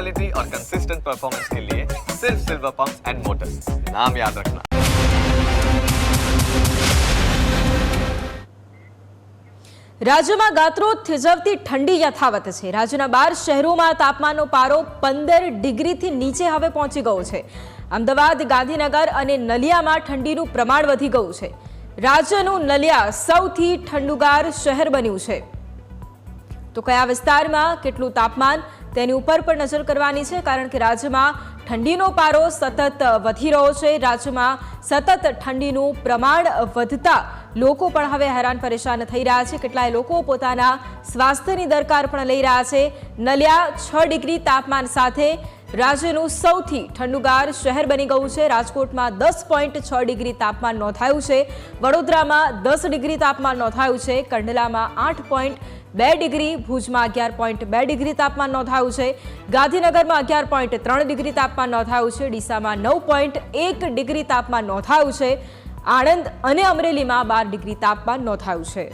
Quality और consistent performance के लिए सिर्फ सिल्वर पंप एंड मोटर्स नाम याद रखना રાજ્યમાં ગાત્રો થીજવતી ઠંડી યથાવત છે રાજ્યના બાર શહેરોમાં તાપમાનનો પારો પંદર ડિગ્રીથી નીચે હવે પહોંચી ગયો છે અમદાવાદ ગાંધીનગર અને નલિયામાં ઠંડીનું પ્રમાણ વધી ગયું છે રાજ્યનું નલિયા સૌથી ઠંડુગાર શહેર બન્યું છે તો કયા વિસ્તારમાં કેટલું તાપમાન તેની ઉપર પણ નજર કરવાની છે, કારણ કે રાજ્યમાં ઠંડીનો પારો સતત વધી રહ્યો છે. રાજ્યમાં સતત ઠંડીનું પ્રમાણ વધતા લોકો પણ હવે હેરાન પરેશાન થઈ રહ્યા છે. કેટલાય લોકો પોતાના સ્વાસ્થ્યની દરકાર પણ લઈ રહ્યા છે. નલિયા છ ડિગ્રી તાપમાન સાથે રાજ્યનું સૌથી ઠંડુગાર શહેર બની ગયું છે. રાજકોટમાં દસ પોઈન્ટ છ ડિગ્રી તાપમાન નોંધાયું છે. વડોદરામાં દસ ડિગ્રી તાપમાન નોંધાયું છે. કંડલામાં આઠ પોઈન્ટ બે ડિગ્રી, ભુજમાં અગિયાર પોઈન્ટ બે ડિગ્રી તાપમાન નોંધાયું છે. ગાંધીનગરમાં અગિયાર પોઈન્ટ ત્રણ ડિગ્રી તાપમાન નોંધાયું છે. ડીસામાં નવ પોઈન્ટ એક ડિગ્રી તાપમાન નોંધાયું છે. આણંદ અને અમરેલીમાં બાર ડિગ્રી તાપમાન નોંધાયું છે.